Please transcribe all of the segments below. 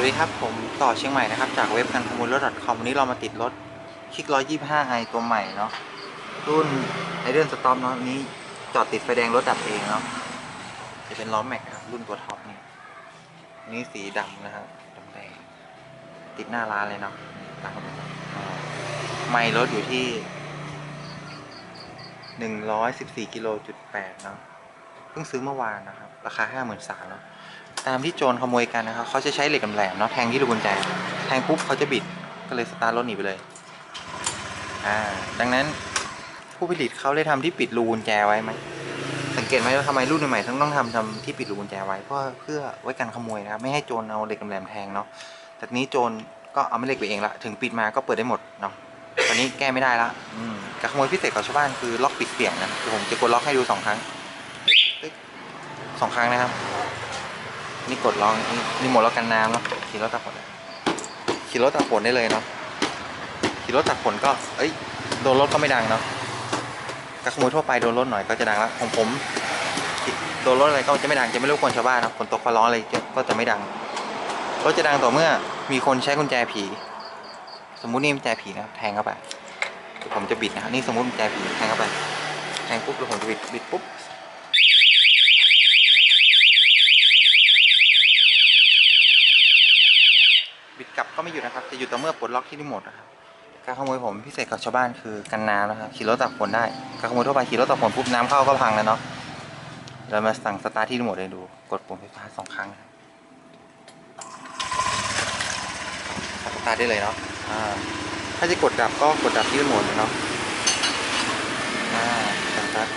วัสดีครับผมต่อเชียงใหม่นะครับจากเว็บการขโมยรถ .com วันนี้เรามาติดรถคิก 125 i ตัวใหม่เนาะรุ่นไอเดนสตอมเนาะอันนี้จอดติดไฟแดงรถดับเองเนาะจะเป็นล้อแม็กครับรุ่นตัวท็อปนี่นนี้สีดำนะครับดำแดงติดหน้าร้านเลยเนาะตามเข้าไปอ่าไม่รถอยู่ที่ 114กิโลจุดแปดเนาะเพิ่งซื้อเมื่อวานนะครับ ราคา 53,000เนาะ ตามที่โจรขโมยกันนะครับเขาจะใช้เหล็กแหลมเนาะแทงที่รูกุญแจแทงปุ๊บเขาจะบิดก็เลยสตาร์ทรถหนีไปเลยอ่าดังนั้นผู้ผลิตเขาได้ทำที่ปิดรูกุญแจไว้ไหมสังเกตไหมว่าทำไมรุ่นใหม่ๆต้องต้องทำทำที่ปิดรูกุญแจไว้เพราะเพื่อไว้กันขโมยนะครับไม่ให้โจรเอาเหล็กแหลมแทงเนาะแต่นี้โจรก็เอาไม่เหล็กไปเองละถึงปิดมาก็เปิดได้หมดเนาะตอนนี้แก้ไม่ได้ละอืมการขโมยพิเศษของชาวบ้านคือล็อกปิดเสียงนะคือผมจะกดล็อกให้ดูสองครั้งตึ๊กสองครั้งนะครับ นี่กดลองนี่หมดแล้วกันน้ำเนาะขี่รถตักฝนขี่รถตักฝนได้เลยเนาะขี่รถตักฝนก็ เอ้ยโดนรถก็ไม่ดังเนาะกระขโมยทั่วไปโดนรถหน่อยก็จะดังแล้วของผมโดนรถอะไรก็จะไม่ดังจะไม่รบกวนชาวบ้านนะฝนตกฟ้าร้องอะไรก็จะไม่ดังรถจะดังต่อเมื่อมีคนใช้กุญแจผี สมมุตินี่กุญแจผีนะแทงเข้าไปผมจะบิดนะนี่สมมุติกุญแจผีแทงเข้าไปแทงปุ๊บแล้วผมจะบิดบิดปุ๊บ ก็ไม่หยุดนะครับ จะหยุดต่อเมื่อปลดล็อกที่รีโมทนะครับ การขโมยผมพิเศษกับชาวบ้านคือกันน้ำนะครับขี่รถตักฝนได้ การขโมยทั่วไปขี่รถตักฝนปุ๊บน้ำเข้าก็พังแล้วเนาะ เรามาสั่งสตาร์ทที่รีโมทเลยดู กดปุ่มไฟฟ้าสองครั้งสตาร์ทได้เลยเนาะถ้าจะกดดับก็กดดับที่รีโมทเลยเนาะสตาร์ท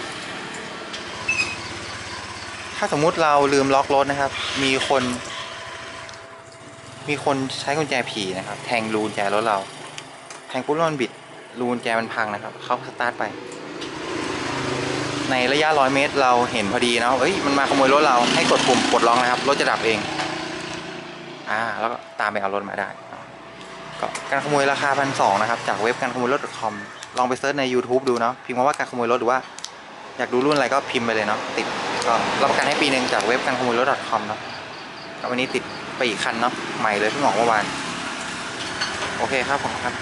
ถ้าสมมุติเราลืมล็อกรถนะครับ มีคน มีคนใช้กุญแจผีนะครับ แทงรูกุญแจรถเรา แทงปุ๊บแล้วมันบิดรูกุญแจมันพังนะครับ เขาสตาร์ทไป ในระยะร้อยเมตรเราเห็นพอดีนะเอ้ยมันมาขโมยรถเราให้กดปุ่มกดล็อกนะครับ รถจะดับเอง อ่า แล้วก็ตามไปเอารถมาได้ก็การขโมยราคาพันสองนะครับ จากเว็บการขโมยรถ .com ลองไปเซิร์ชใน YouTube ดูเนาะพิมพ์คำว่าการขโมยรถหรือว่าอยากดูรุ่นอะไรก็พิมพ์ไปเลยเนาะติดก็รับประกันให้ปีหนึ่งจากเว็บการขโมยรถ .com เนาะวันนี้ติดไปอีกคันเนาะใหม่เลยเพิ่งออกเมื่อวาน โอเคครับผมครับ